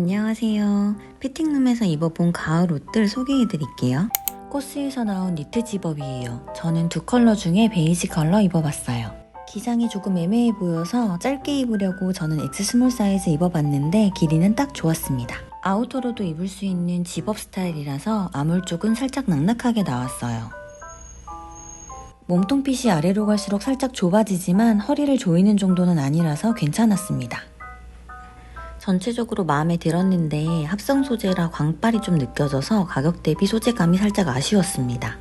안녕하세요. 피팅룸에서 입어본 가을 옷들 소개해드릴게요. 코스에서 나온 니트 집업이에요. 저는 두 컬러 중에 베이지 컬러 입어봤어요. 기장이 조금 애매해 보여서 짧게 입으려고 저는 X 스몰 사이즈 입어봤는데 길이는 딱 좋았습니다. 아우터로도 입을 수 있는 집업 스타일이라서 아물 쪽은 살짝 낭낙하게 나왔어요. 몸통핏이 아래로 갈수록 살짝 좁아지지만 허리를 조이는 정도는 아니라서 괜찮았습니다. 전체적으로 마음에 들었는데 합성 소재라 광빨이 좀 느껴져서 가격 대비 소재감이 살짝 아쉬웠습니다.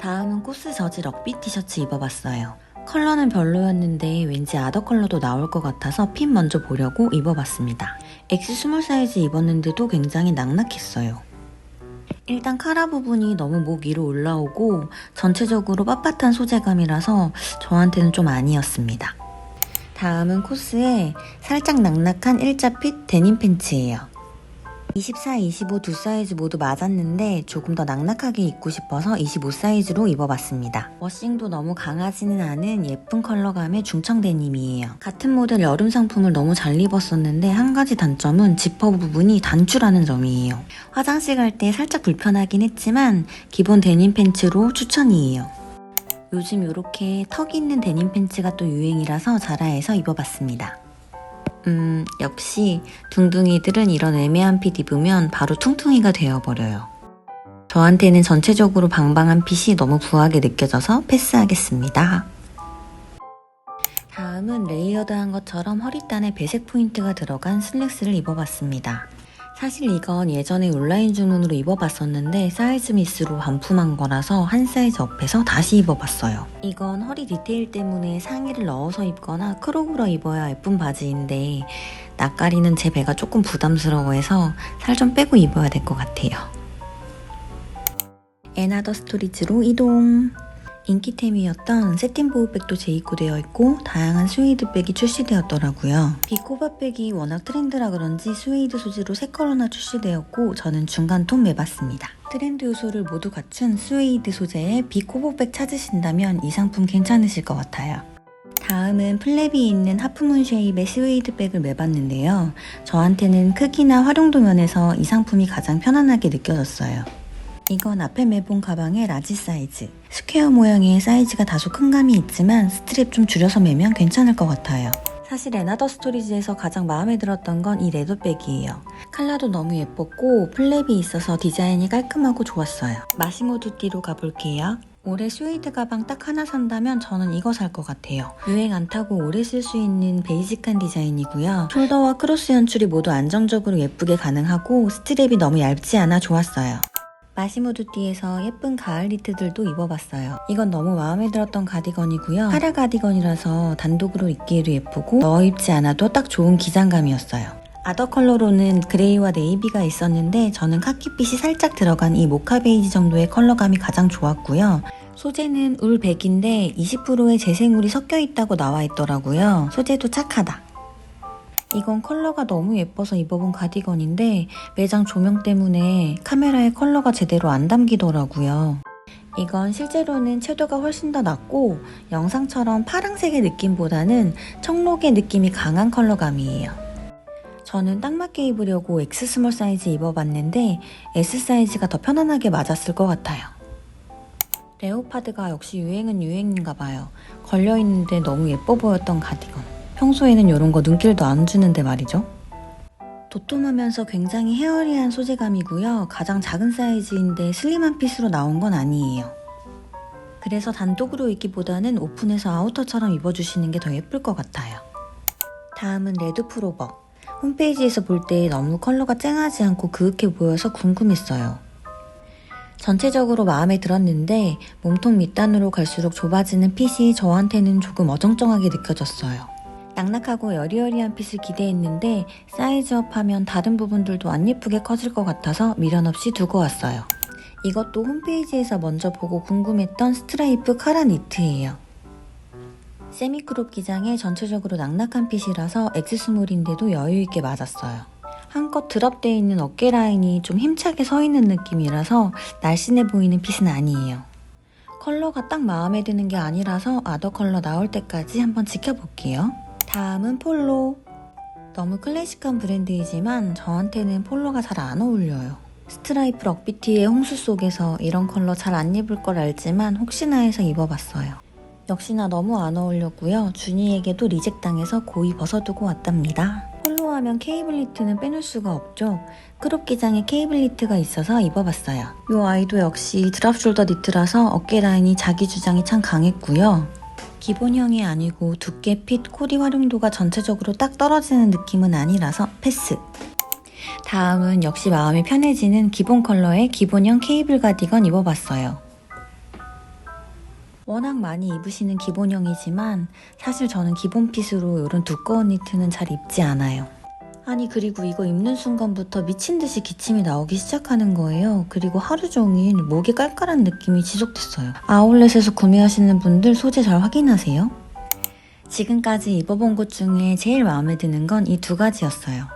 다음은 코스 저지 럭비 티셔츠 입어봤어요. 컬러는 별로였는데 왠지 아더 컬러도 나올 것 같아서 핀 먼저 보려고 입어봤습니다. X 스몰 사이즈 입었는데도 굉장히 낙낙했어요. 일단 카라 부분이 너무 목 위로 올라오고 전체적으로 빳빳한 소재감이라서 저한테는 좀 아니었습니다. 다음은 코스에 살짝 낙낙한 일자 핏 데님 팬츠예요. 24, 25 두 사이즈 모두 맞았는데 조금 더 낙낙하게 입고 싶어서 25 사이즈로 입어봤습니다. 워싱도 너무 강하지는 않은 예쁜 컬러감의 중청 데님이에요. 같은 모델 여름 상품을 너무 잘 입었었는데 한 가지 단점은 지퍼 부분이 단추라는 점이에요. 화장실 갈 때 살짝 불편하긴 했지만 기본 데님 팬츠로 추천이에요. 요즘 이렇게 턱 있는 데님 팬츠가 또 유행이라서 자라에서 입어봤습니다. 음, 역시 둥둥이들은 이런 애매한 핏 입으면 바로 퉁퉁이가 되어버려요. 저한테는 전체적으로 방방한 핏이 너무 부하게 느껴져서 패스하겠습니다. 다음은 레이어드한 것처럼 허리단에 배색 포인트가 들어간 슬랙스를 입어봤습니다. 사실 이건 예전에 온라인 주문으로 입어봤었는데 사이즈 미스로 반품한 거라서 한 사이즈 업해서 다시 입어봤어요. 이건 허리 디테일 때문에 상의를 넣어서 입거나 크롭으로 입어야 예쁜 바지인데 낯가리는 제 배가 조금 부담스러워해서 살 좀 빼고 입어야 될 것 같아요. 에나더 스토리지로 이동! 인기템이었던 세틴 보호백도 재입고되어 있고 다양한 스웨이드 백이 출시되었더라고요. 비코바 백이 워낙 트렌드라 그런지 스웨이드 소재로 3컬러나 출시되었고 저는 중간 톤 매봤습니다. 트렌드 요소를 모두 갖춘 스웨이드 소재의 비코버백 찾으신다면 이 상품 괜찮으실 것 같아요. 다음은 플랩이 있는 하프문 쉐입의 스웨이드 백을 매봤는데요. 저한테는 크기나 활용도 면에서 이 상품이 가장 편안하게 느껴졌어요. 이건 앞에 매본 가방의 라지 사이즈. 스퀘어 모양의 사이즈가 다소 큰 감이 있지만 스트랩 좀 줄여서 매면 괜찮을 것 같아요. 사실 에나더 스토리지에서 가장 마음에 들었던 건 이 레더백이에요. 컬러도 너무 예뻤고 플랩이 있어서 디자인이 깔끔하고 좋았어요. 마시모 두띠로 가볼게요. 올해 스웨이드 가방 딱 하나 산다면 저는 이거 살 것 같아요. 유행 안 타고 오래 쓸 수 있는 베이직한 디자인이고요. 숄더와 크로스 연출이 모두 안정적으로 예쁘게 가능하고 스트랩이 너무 얇지 않아 좋았어요. 마시모두띠에서 예쁜 가을 니트들도 입어봤어요. 이건 너무 마음에 들었던 가디건이고요. 카라 가디건이라서 단독으로 입기에도 예쁘고 넣어 입지 않아도 딱 좋은 기장감이었어요. 아더 컬러로는 그레이와 네이비가 있었는데 저는 카키빛이 살짝 들어간 이 모카 베이지 정도의 컬러감이 가장 좋았고요. 소재는 울 100인데 20%의 재생울이 섞여 있다고 나와 있더라고요. 소재도 착하다. 이건 컬러가 너무 예뻐서 입어본 가디건인데 매장 조명 때문에 카메라에 컬러가 제대로 안 담기더라고요. 이건 실제로는 채도가 훨씬 더 낮고 영상처럼 파랑색의 느낌보다는 청록의 느낌이 강한 컬러감이에요. 저는 딱 맞게 입으려고 X 스몰 사이즈 입어봤는데 S 사이즈가 더 편안하게 맞았을 것 같아요. 레오파드가 역시 유행은 유행인가 봐요. 걸려있는데 너무 예뻐 보였던 가디건. 평소에는 이런 거 눈길도 안 주는데 말이죠. 도톰하면서 굉장히 헤어리한 소재감이고요. 가장 작은 사이즈인데 슬림한 핏으로 나온 건 아니에요. 그래서 단독으로 입기보다는 오픈해서 아우터처럼 입어주시는 게 더 예쁠 것 같아요. 다음은 레드 프로버. 홈페이지에서 볼 때 너무 컬러가 쨍하지 않고 그윽해 보여서 궁금했어요. 전체적으로 마음에 들었는데 몸통 밑단으로 갈수록 좁아지는 핏이 저한테는 조금 어정쩡하게 느껴졌어요. 낙낙하고 여리여리한 핏을 기대했는데 사이즈업 하면 다른 부분들도 안 예쁘게 커질 것 같아서 미련 없이 두고 왔어요. 이것도 홈페이지에서 먼저 보고 궁금했던 스트라이프 카라 니트예요. 세미크롭 기장에 전체적으로 낙낙한 핏이라서 엑스스몰인데도 여유있게 맞았어요. 한껏 드럽되어 있는 어깨 라인이 좀 힘차게 서 있는 느낌이라서 날씬해 보이는 핏은 아니에요. 컬러가 딱 마음에 드는 게 아니라서 아더 컬러 나올 때까지 한번 지켜볼게요. 다음은 폴로. 너무 클래식한 브랜드이지만 저한테는 폴로가 잘 안 어울려요. 스트라이프 럭비티의 홍수 속에서 이런 컬러 잘 안 입을 걸 알지만 혹시나 해서 입어봤어요. 역시나 너무 안 어울렸고요. 준이에게도 리젝당해서 고이 벗어두고 왔답니다. 폴로 하면 케이블리트는 빼놓을 수가 없죠. 크롭 기장에 케이블리트가 있어서 입어봤어요. 이 아이도 역시 드랍 숄더 니트라서 어깨 라인이 자기 주장이 참 강했고요. 기본형이 아니고 두께, 핏, 코디 활용도가 전체적으로 딱 떨어지는 느낌은 아니라서 패스. 다음은 역시 마음이 편해지는 기본 컬러의 기본형 케이블 가디건 입어봤어요. 워낙 많이 입으시는 기본형이지만 사실 저는 기본 핏으로 이런 두꺼운 니트는 잘 입지 않아요. 아니 그리고 이거 입는 순간부터 미친 듯이 기침이 나오기 시작하는 거예요. 그리고 하루 종일 목이 깔깔한 느낌이 지속됐어요. 아울렛에서 구매하시는 분들 소재 잘 확인하세요. 지금까지 입어본 것 중에 제일 마음에 드는 건 이 두 가지였어요.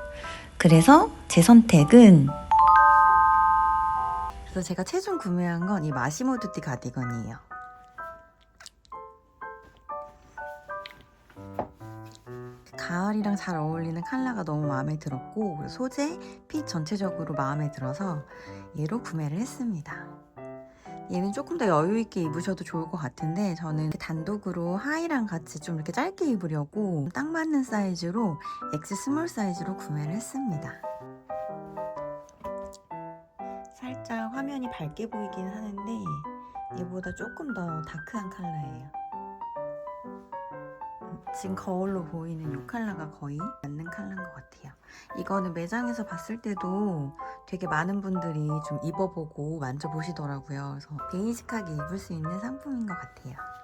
그래서 제 선택은 그래서 제가 최종 구매한 건 이 마시모두티 가디건이에요. 가을이랑 잘 어울리는 컬러가 너무 마음에 들었고 소재, 핏 전체적으로 마음에 들어서 얘로 구매를 했습니다. 얘는 조금 더 여유 있게 입으셔도 좋을 것 같은데 저는 단독으로 하의랑 같이 좀 이렇게 짧게 입으려고 딱 맞는 사이즈로 X 스몰 사이즈로 구매를 했습니다. 살짝 화면이 밝게 보이긴 하는데 얘보다 조금 더 다크한 컬러예요. 지금 거울로 보이는 이 컬러가 거의 맞는 컬러인 것 같아요. 이거는 매장에서 봤을 때도 되게 많은 분들이 좀 입어보고 만져보시더라고요. 그래서 베이직하게 입을 수 있는 상품인 것 같아요.